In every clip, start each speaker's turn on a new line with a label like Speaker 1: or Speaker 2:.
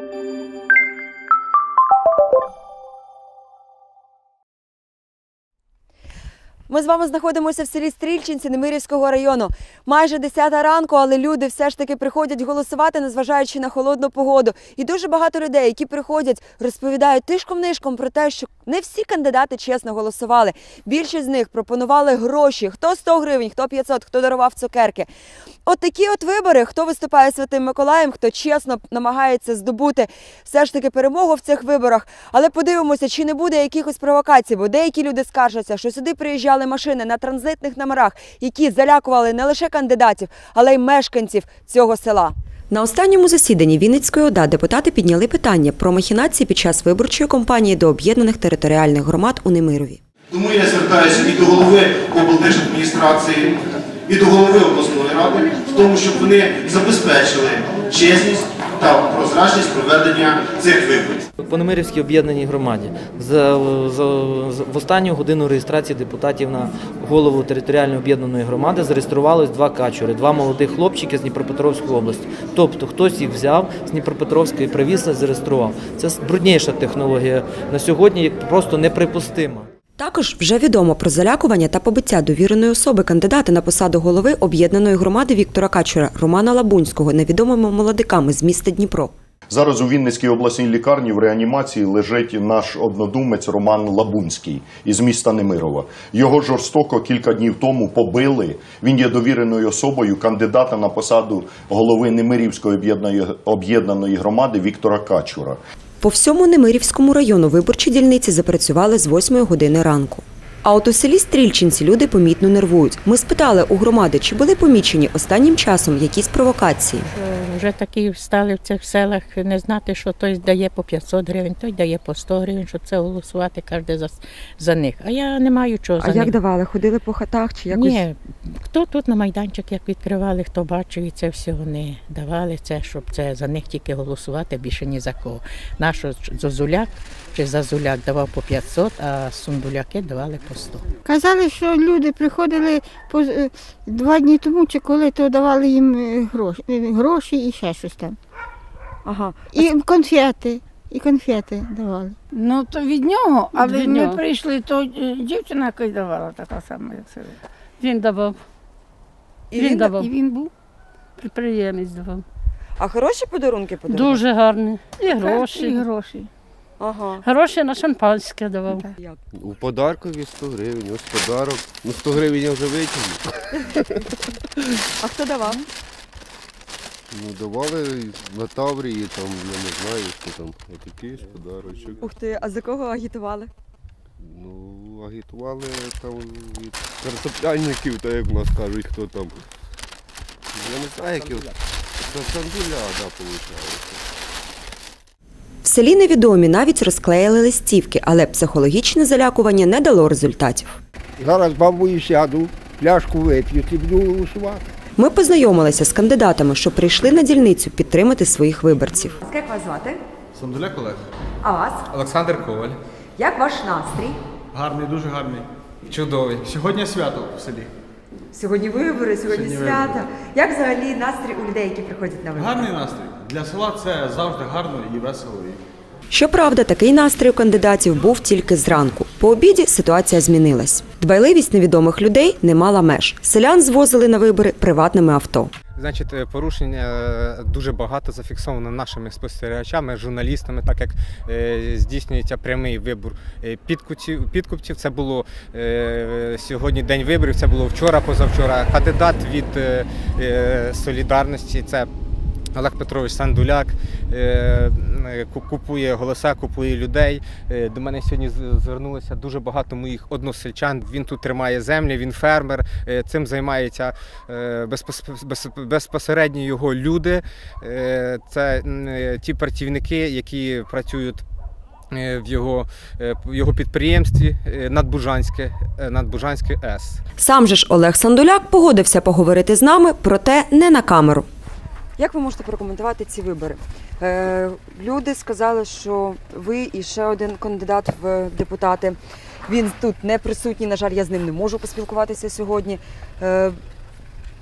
Speaker 1: Thank you. Ми з вами знаходимося в селі Стрільчинці Немирівського району. Майже 10 ранку, але люди все ж таки приходять голосувати, незважаючи на холодну погоду. І дуже багато людей, які приходять, розповідають тишком-нишком про те, що не всі кандидати чесно голосували. Більшість з них пропонували гроші: хто 100 гривень, хто 500, хто дарував цукерки. От такі от вибори, хто виступає святим Миколаєм, хто чесно намагається здобути все ж таки перемогу в цих виборах. Але подивимося, чи не буде якихось провокацій, бо деякі люди скаржаться, що сюди приїжджали машини на транзитних номерах, які залякували не лише кандидатів, але й мешканців цього села. На останньому засіданні Вінницької ОДА депутати підняли питання про махінації під час виборчої кампанії до об'єднаних територіальних громад у Немирові.
Speaker 2: Тому я звертаюся і до голови облдержадміністрації, і до голови обласної ради в тому, щоб вони забезпечили чесність та прозрачність проведення цих виборів.
Speaker 3: По Немирівській об'єднаній громаді за, за, в останню годину реєстрації депутатів на голову територіальної об'єднаної громади зареєструвалось два качури, два молодих хлопчики з Дніпропетровської області. Тобто хтось їх взяв з Дніпропетровської привіз зареєстрував. Це брудніша технологія на сьогодні просто неприпустима.
Speaker 1: Також вже відомо про залякування та побиття довіреної особи кандидата на посаду голови об'єднаної громади Віктора Качура Романа Лабунського невідомими молодиками з міста Дніпро.
Speaker 4: Зараз у Вінницькій обласній лікарні в реанімації лежить наш однодумець Роман Лабунський із міста Немирова. Його жорстоко кілька днів тому побили. Він є довіреною особою кандидата на посаду голови Немирівської об'єднаної- громади Віктора Качура.
Speaker 1: По всьому Немирівському району виборчі дільниці запрацювали з 8 години ранку. А от у селі Стрільчинці люди помітно нервують. Ми спитали у громади, чи були помічені останнім часом якісь провокації.
Speaker 5: Е, Вже такі стали в цих селах не знати, що той дає по 500 гривень, той дає по 100 гривень, що це голосувати кожен за, за них. А я не маю чого за них.
Speaker 1: давали? Ходили по хатах чи
Speaker 5: Ні, хто тут на майданчик як відкривали, хто бачив, і це все вони давали це, щоб це за них тільки голосувати, більше ні за кого. Наш Зозуляк чи Зазуляк давав по 500, а сундуляки давали по 100.
Speaker 6: Казали, що люди приходили по е, два дні тому, чи коли то давали їм е, гроші, е, гроші і ще щось там.
Speaker 1: Ага.
Speaker 6: І конфети, і конфети давали.
Speaker 7: Ну то від нього, але
Speaker 5: Від
Speaker 7: ми
Speaker 5: нього.
Speaker 7: прийшли, то дівчина якась давала така сама, як це.
Speaker 8: Він давав.
Speaker 1: І
Speaker 8: він, давав.
Speaker 7: І він був.
Speaker 8: Підприємець давав.
Speaker 1: А хороші подарунки подарували?
Speaker 8: Дуже гарний. І
Speaker 7: І
Speaker 8: гроші.
Speaker 1: Ага.
Speaker 8: Гроші на шампанське давав.
Speaker 9: У подаркові 100 гривень, ось подарок. Ну 100 гривень я вже витягнув.
Speaker 1: А хто давав?
Speaker 9: Ну давали на Таврії, там, я не знаю, що там. Отакий ж подарочок.
Speaker 1: Ух ти, а за кого агітували?
Speaker 9: Ну, агітували там від картоплянників, так як в нас кажуть, хто там. Я не знаю, які. Це Сандуля, да, виходить.
Speaker 1: Селі невідомі навіть розклеїли листівки, але психологічне залякування не дало результатів.
Speaker 10: Зараз бабою сяду, пляшку вип'ю і буду голосувати.
Speaker 1: Ми познайомилися з кандидатами, що прийшли на дільницю підтримати своїх виборців.
Speaker 11: Як вас звати?
Speaker 12: Сандуляк Олег.
Speaker 11: А вас?
Speaker 12: Олександр Коваль.
Speaker 11: Як ваш настрій?
Speaker 12: Гарний, дуже гарний. Чудовий. Сьогодні свято в селі.
Speaker 11: Сьогодні вибори, сьогодні,
Speaker 12: Сьогодні
Speaker 11: свято.
Speaker 12: вибори.
Speaker 11: Як взагалі настрій у людей, які приходять на вибори?
Speaker 12: Гарний настрій. Для села це завжди гарно і весело.
Speaker 1: Щоправда, такий настрій у кандидатів був тільки зранку. По обіді ситуація змінилась. Дбайливість невідомих людей не мала меж. Селян звозили на вибори приватними авто.
Speaker 13: Значить, е, порушень е, дуже багато зафіксовано нашими спостерігачами, журналістами, так як е, здійснюється прямий вибор підкупців. підкупців. Це було сьогодні день виборів, це було вчора, позавчора. Кандидат від солідарності. Це Олег Петрович Сандуляк е, ку- купує голоса, купує людей. Е, До мене сьогодні звернулося дуже багато моїх односельчан. Він тут тримає землі, він фермер. Е, Цим займаються без- безпосередньо його люди. Це ті працівники, які працюють. В його, в його підприємстві Надбужанське, Надбужанське С.
Speaker 1: Сам же ж Олег Сандуляк погодився поговорити з нами, проте не на камеру. Як ви можете прокоментувати ці вибори? Е, люди сказали, що ви і ще один кандидат в депутати. Він тут не присутній. На жаль, я з ним не можу поспілкуватися сьогодні. Е,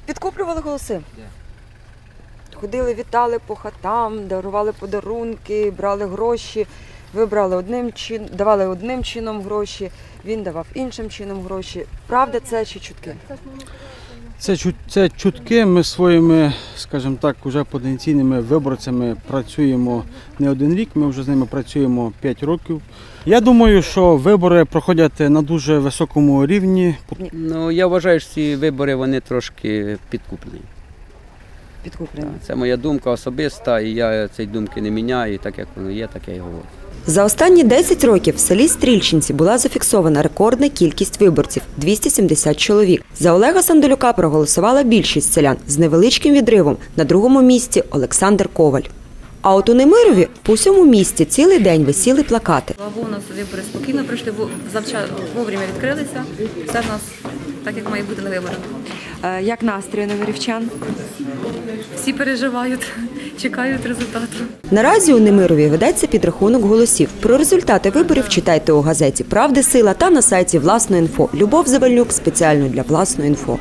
Speaker 1: підкуплювали голоси. ходили, вітали по хатам, дарували подарунки, брали гроші. Ви брали одним чин, давали одним чином гроші, він давав іншим чином гроші. Правда це чи чутки?
Speaker 12: Це, це чутки. Ми своїми, скажімо так, уже потенційними виборцями працюємо не один рік. Ми вже з ними працюємо 5 років. Я думаю, що вибори проходять на дуже високому рівні.
Speaker 14: Ну, я вважаю, що ці вибори вони трошки підкуплені.
Speaker 1: Підкуплені.
Speaker 14: Це моя думка особиста, і я цієї думки не міняю, і так як воно є, так я й говорю.
Speaker 1: За останні 10 років в селі Стрільчинці була зафіксована рекордна кількість виборців 270 чоловік. За Олега Сандолюка проголосувала більшість селян з невеличким відривом. На другому місці Олександр Коваль. А от у Немирові по всьому місті цілий день висіли плакати.
Speaker 15: Богу, у вибори спокійно пройшли, бо завча вовремя відкрилися. Все в нас так, як має бути на виборах.
Speaker 11: Як настрій немирівчан?
Speaker 15: Всі переживають, чекають результату.
Speaker 1: Наразі у Немирові ведеться підрахунок голосів. Про результати виборів читайте у газеті Правди Сила та на сайті Власно інфо. Любов Завельнюк спеціально для Власно інфо.